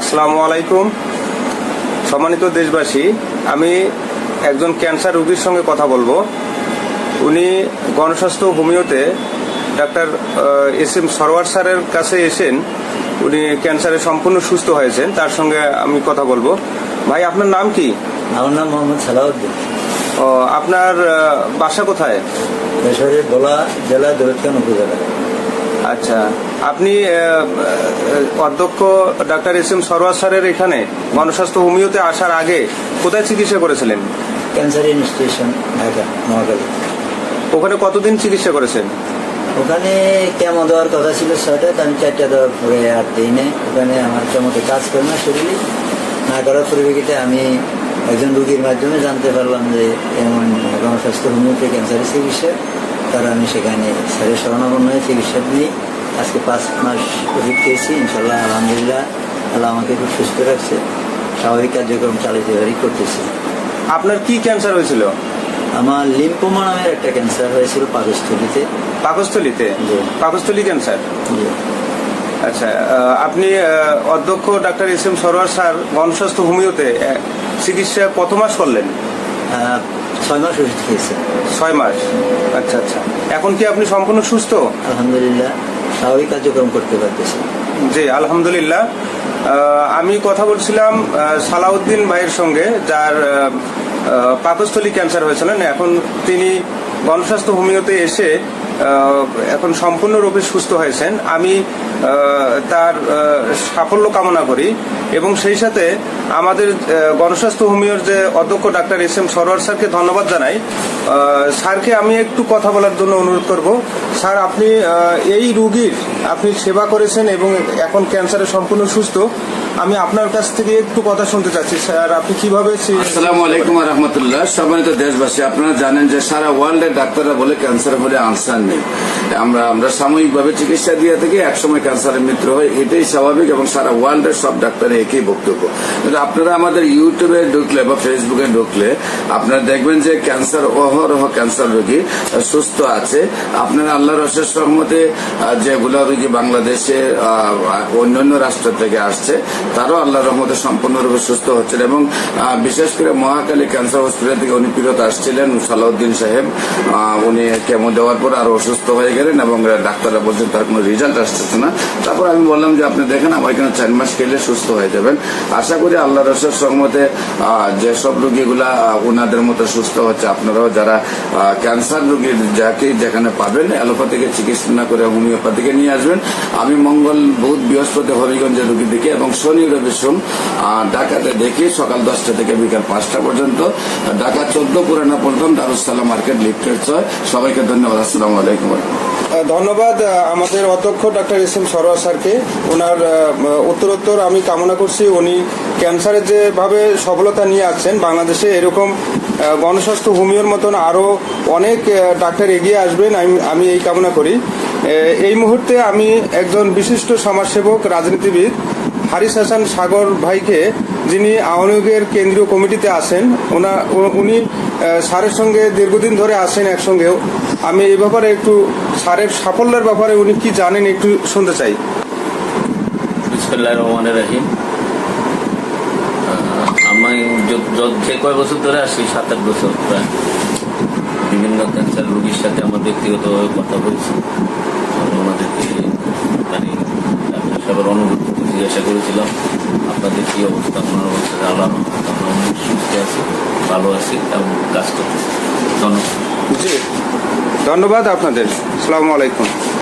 আসসালামু আলাইকুম। সম্মানিত দেশবাসী আমি একজন ক্যান্সার রোগীর সঙ্গে কথা বলব। উনি গণস্বাস্থ্য হোমিওতে ডাক্তার এস এম সরওয়ার স্যারের কাছে এসেন। উনি ক্যান্সারে সম্পূর্ণ সুস্থ হয়েছেন তার সঙ্গে আমি কথা বলব। ভাই আপনার নাম কি? আমার নাম মোহাম্মদ সালাউদ্দিন। ও, আপনার বাসা কোথায়? যশোরের ভোলা জেলা দৌলতখান উপজেলা। আচ্ছা আপনি অধ্যক্ষ ডাক্তার এস এম সরওয়ার স্যারের এখানে গণস্বাস্থ্য হোমিওতে আসার আগে কোথায় চিকিৎসা করেছিলেন? Cancer institution Dhaka Mahakali. ওখানে কতদিন চিকিৎসা করেছেন? ওখানে কেমো দেওয়ার কথা ছিল ছয়টা আমি চারটা দেওয়ার পরে আর দিই ওখানে আমার কেমোতে কাজ করে না শরীরে। না করার পরিপ্রেক্ষিতে আমি একজন রুগীর মাধ্যমে জানতে পারলাম যে এমন গণস্বাস্থ্য হোমিওতে ক্যান্সারের চিকিৎসা। আমি সেখানে স্যারের শরণাপন্ন হয়ে চিকিৎসা নিয়ে আজকে পাঁচ মাস ওষুধ খেয়েছি ইনশাল্লাহ আলহামদুলিল্লাহ আল্লাহ আমাকে খুব সুস্থ রাখছে স্বাভাবিক কার্যক্রম চালিত করতেছি। আপনার কি ক্যান্সার হয়েছিল? আমার লিম্পোমা নামের একটা ক্যান্সার হয়েছিল পাকস্থলিতে। পাকস্থলিতে। পাকস্থলী ক্যান্সার আচ্ছা আপনি অধ্যক্ষ doctor S M Sarwar sir Gonoshasthaya হোমিওতে চিকিৎসা কত মাস করলেন? ছয় মাস ওষুধ খেয়েছি। ছয় মাস? আচ্ছা আচ্ছা। এখন কি আপনি সম্পূর্ণ সুস্থ? আলহামদুলিল্লাহ স্বাভাবিক কার্যক্রম করতে পারতেছি। জি আলহামদুলিল্লাহ। আমি কথা বলছিলাম সালাউদ্দিন ভাইয়ের সঙ্গে যার পাকস্থলী ক্যান্সার হয়েছিলেন এখন তিনি গণস্বাস্থ্য হোমিওতে এসে এখন সম্পূর্ণরূপে সুস্থ হয়েছেন। আমি তার সাফল্য কামনা করি এবং সেই সাথে আমাদের গণস্বাস্থ্য হোমিওর যে অধ্যক্ষ ডাক্তার এস এম সরোয়ার স্যারকে ধন্যবাদ জানাই। স্যারকে আমি একটু কথা বলার জন্য অনুরোধ করব। স্যার, আপনি এই রুগীর আপনি সেবা করেছেন এবং এখন ক্যান্সারে সম্পূর্ণ সুস্থ। আমি আপনার কাছ থেকে একটু কথা শুনতে চাচ্ছি। স্যার, আপনি কীভাবে আসসালামু আলাইকুম রহমতুল্লাহ। সম্মানিত দেশবাসী, আপনারা জানেন যে সারা ওয়ার্ল্ডের ডাক্তাররা বলে ক্যান্সার বলে আনসার নেই। আমরা আমরা সাময়িকভাবে চিকিৎসা দিয়ে থেকে একসময় ক্যান্সারের মৃত্যু হয় এটাই স্বাভাবিক এবং সারা ওয়ার্ল্ডের সব ডাক্তারের একই বক্তব্য। কিন্তু আপনারা আমাদের ইউটিউবে ঢুকলে বা ফেসবুকে ঢুকলে আপনারা দেখবেন যে ক্যান্সার অহরহ ক্যান্সার রোগী সুস্থ আছে। আপনারা আল্লাহর রসের রহমতে আহ, যেগুলো রোগী বাংলাদেশে অন্যান্য রাষ্ট্র থেকে আসছে তারাও আল্লাহর রহমতে সম্পূর্ণরূপে সুস্থ হচ্ছেন এবং বিশেষ করে মহাকালী ক্যান্সার হসপিটাল থেকে উনি ফিরত আসছিলেন সালাউদ্দিন সাহেব উনি কেমো দেওয়ার পর আরও অসুস্থ হয়ে গেলেন এবং ডাক্তাররা বলছেন তার কোনো রেজাল্ট আসতেছে না। তারপর আমি বললাম যে, আপনি দেখেন, আমার এখানে চার মাস খেলে সুস্থ হয়ে যাবেন। আশা করি আল্লাহ রসের সহমতে যেসব রোগীগুলা ওনাদের মতো সুস্থ হচ্ছে আপনারাও যারা ক্যান্সার রোগীর যাকে যেখানে পাবেন, অ্যালোপ্যাথিকে চিকিৎসা না করে হোমিওপ্যাথিকে নিয়ে আসবেন। আমি মঙ্গল, বুধ, বৃহস্পতি হবিগঞ্জের রোগী দেখি এবং শনি, রবি, সোম ঢাকাতে দেখি সকাল দশটা থেকে বিকাল পাঁচটা পর্যন্ত। ঢাকা চোদ্দ, পুরানা পল্টন দারুসালাম মার্কেট লিফটেড সবাইকে ধন্যবাদ। আসসালামু ধন্যবাদ আমাদের অধ্যক্ষ ডাক্তার এস এম সরোয়ার স্যারকে। ওনার উত্তরোত্তর আমি কামনা করছি। উনি ক্যান্সারের যেভাবে সফলতা নিয়ে আসছেন বাংলাদেশে এরকম গণস্বাস্থ্য হোমিওর মতন আরও অনেক ডাক্তার এগিয়ে আসবেন, আমি আমি এই কামনা করি। এই মুহূর্তে আমি একজন বিশিষ্ট সমাজসেবক, রাজনীতিবিদ, হারিস হাসান সাগর ভাইকে যিনি আওয়ামী লীগের কেন্দ্রীয় কমিটিতে আছেন, ওনা উনি স্যারের সঙ্গে দীর্ঘদিন ধরে আসেন একসঙ্গেও। আমি এই ব্যাপারে একটু স্যারের সাফল্যের ব্যাপারে উনি কি জানেন একটু শুনতে চাই। বিসমুল্লাহ রহমান রাহিম। আমি য- কয় বছর ধরে আসি সাত আট বছর প্রায়, বিভিন্ন ক্যান্সার রোগীর সাথে আমার ব্যক্তিগতভাবে কথা বলছি ওনাদেরকে জিজ্ঞাসা করেছিলাম। আপনাদের কি অবস্থা? আপনার অবস্থা আল্লাহ আমরা অনেক সুস্থ আছি? ভালো আছি? এবং কাজ করতেছি ধন্যবাদ। ধন্যবাদ আপনাদের। আসসালামু আলাইকুম।